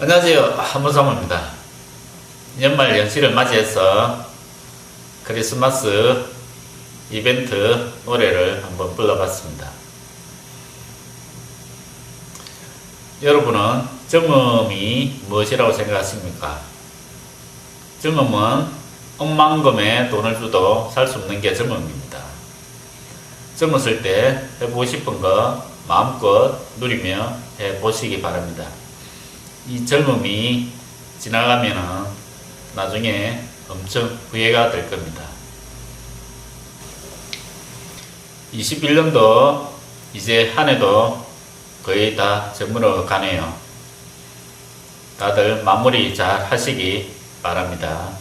안녕하세요. 한무사모입니다. 연말 연시를 맞이해서 크리스마스 이벤트 노래를 한번 불러봤습니다. 여러분은 젊음이 무엇이라고 생각하십니까? 젊음은 억만금의 돈을 줘도 살 수 없는 게 젊음입니다. 젊었을 때 해보고 싶은 거 마음껏 누리며 해보시기 바랍니다. 이 젊음이 지나가면은 나중에 엄청 후회가 될 겁니다. 21년도 이제 한 해도 거의 다 저물어 가네요. 다들 마무리 잘 하시기 바랍니다.